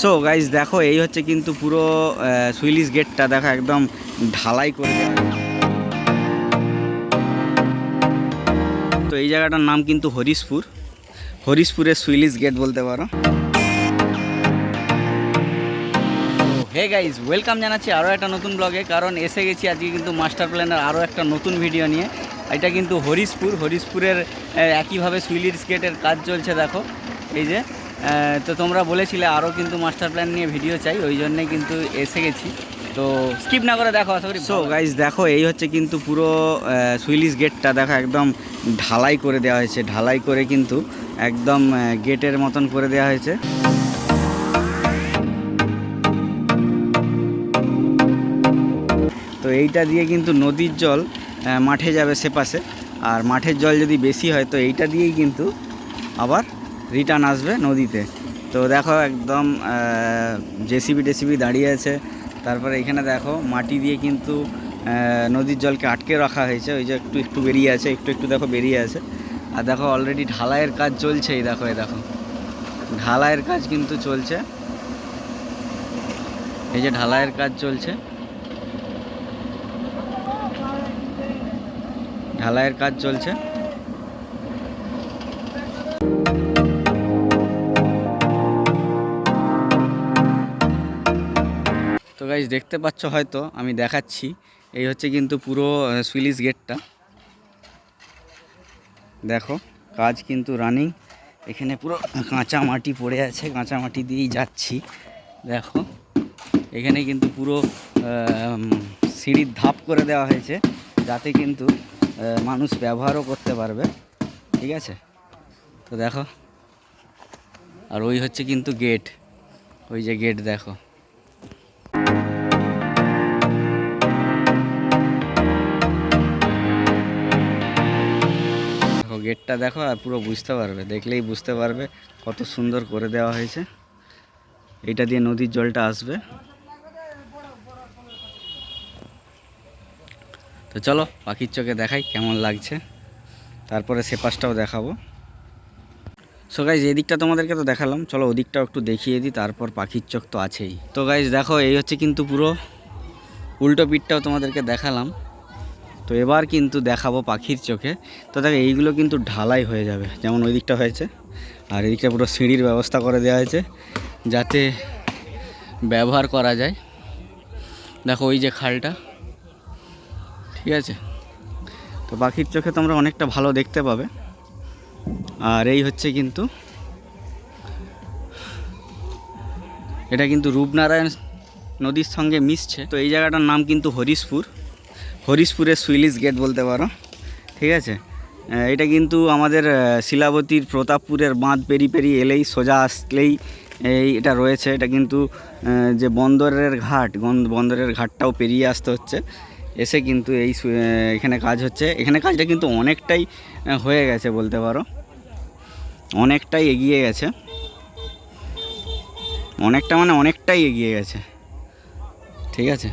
So guys দেখো, এই হচ্ছে কিন্তু পুরো সুইলিশ গেটটা দেখো, একদম ঢালাই করে তো এই জায়গাটার নাম কিন্তু হরিশপুর। হরিশপুরের সুইলিশ গেট বলতে পারো। হে গাইজ ওয়েলকাম জানাচ্ছি আরও একটা নতুন ব্লগে কারণ এসে গেছি আজকে কিন্তু মাস্টার প্ল্যানের আরও একটা নতুন ভিডিও নিয়ে। এটা কিন্তু হরিশপুর। হরিশপুরের একইভাবে সুইলিশ গেটের কাজ চলছে, দেখো। এই যে তো তোমরা বলেছিলে আরও কিন্তু মাস্টার প্ল্যান নিয়ে ভিডিও চাই, ওই জন্যে কিন্তু এসে গেছি। তো স্কিপ না করে দেখো আশা করি সো গাইজ দেখো, এই হচ্ছে কিন্তু পুরো সুইলিশ গেটটা দেখো, একদম ঢালাই করে দেওয়া হয়েছে, ঢালাই করে কিন্তু একদম গেটের মতন করে দেওয়া হয়েছে। তো এইটা দিয়ে কিন্তু নদীর জল মাঠে যাবে সেপাশে আর মাঠের জল যদি বেশি হয়, তো এইটা দিয়েই কিন্তু আবার রিটার্ন আসবে নদীতে। তো দেখো একদম জেসিবি টেসিবি দাঁড়িয়ে আছে। তারপরে এখানে দেখো, মাটি দিয়ে কিন্তু নদীর জলকে আটকে রাখা হয়েছে। ওই যে একটু একটু বেরিয়ে আছে, একটু একটু দেখো বেরিয়ে আছে। আর দেখো অলরেডি ঢালাইয়ের কাজ চলছে, এই দেখো এই দেখো। ঢালাইয়ের কাজ কিন্তু চলছে। এই যে ঢালাইয়ের কাজ চলছে। ঢালাইয়ের কাজ চলছে। তো গাইজ দেখতে পাচ্ছ হয়তো, আমি দেখাচ্ছি। এই হচ্ছে কিন্তু পুরো সুইলিশ গেটটা দেখো, কাজ কিন্তু রানিং এখানে পুরো কাঁচা মাটি পড়ে আছে, কাঁচা মাটি দিয়েই যাচ্ছি। দেখো, এখানে কিন্তু পুরো সিঁড়ির ধাপ করে দেওয়া হয়েছে, যাতে কিন্তু মানুষ ব্যবহারও করতে পারবে। ঠিক আছে? তো দেখো, আর ওই হচ্ছে কিন্তু গেট ওই যে গেট দেখো। গেটটা দেখো আর পুরো বুঝতে পারবে, দেখলেই বুঝতে পারবে কত সুন্দর করে দেওয়া হয়েছে। এটা দিয়ে নদীর জলটা আসবে। তো চলো, পাখির চোখে দেখাই কেমন লাগছে। তারপরে সে পাশটাও দেখাবো। সো গাইজ এদিকটা তোমাদেরকে তো দেখালাম। চলো ওদিকটাও একটু দেখিয়ে দিই, তারপর পাখির চোখ তো আছেই। তো গাইজ দেখো, এই হচ্ছে কিন্তু পুরো উল্টো পিঠটাও তোমাদেরকে দেখালাম। তো এবার কিন্তু দেখাবো পাখির চোখে। তো দেখো, এইগুলো কিন্তু ঢালাই হয়ে যাবে। যেমন ওই দিকটা হয়েছে। আর এদিকটা পুরো সিঁড়ির ব্যবস্থা করে দেওয়া হয়েছে, যাতে ব্যবহার করা যায়। দেখো, ওই যে খালটা। ঠিক আছে? তো পাখির চোখে তোমরা অনেকটা ভালো দেখতে পাবে। আর এই হচ্ছে কিন্তু, এটা কিন্তু রূপনারায়ণ নদীর সঙ্গে মিশছে। তো এই জায়গাটার নাম কিন্তু হরিশপুর। হরিশপুরের সুইলিশ গেট বলতে পারো। ঠিক আছে? এটা কিন্তু আমাদের শিলাবতীর প্রতাপপুরের বাঁধ পেরি পেরি এলেই সোজা আসলেই এই এটা রয়েছে। এটা কিন্তু যে বন্দরের ঘাট বন্দরের ঘাটটাও পেরিয়ে আসতে হচ্ছে। এসে কিন্তু এই এখানে কাজ হচ্ছে। এখানে কাজটা কিন্তু অনেকটাই হয়ে গেছে বলতে পারো। অনেকটাই এগিয়ে গেছে। অনেকটা মানে অনেকটাই এগিয়ে গেছে। ঠিক আছে?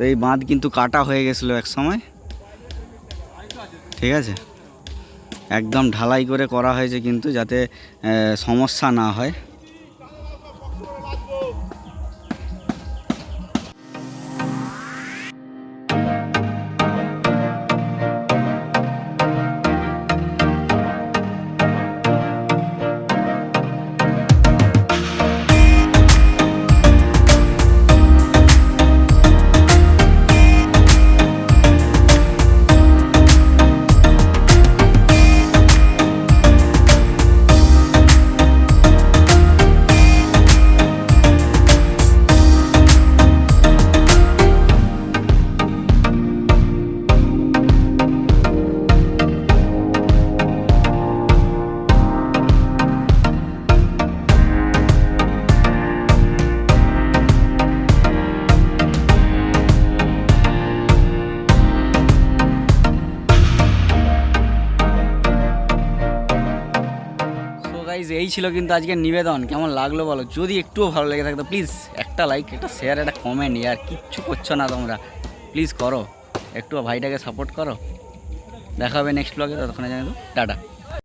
তো এই বাঁধ কিন্তু কাটা হয়ে গেছিল এক সময়। ঠিক আছে? একদম ঢালাই করে করা হয়েছে কিন্তু যাতে সমস্যা না হয়। এই ছিল কিন্তু আজকের নিবেদন। কেমন লাগল বলো? যদি একটুও ভালো লেগে থাকতো প্লিজ একটা লাইক একটা শেয়ার একটা কমেন্ট ইয়ার কিচ্ছু করছ না তোমরা। প্লিজ করো। একটু ভাইটাকে সাপোর্ট করো। দেখা হবে নেক্সট ব্লগে ততক্ষণে জানো টাটা।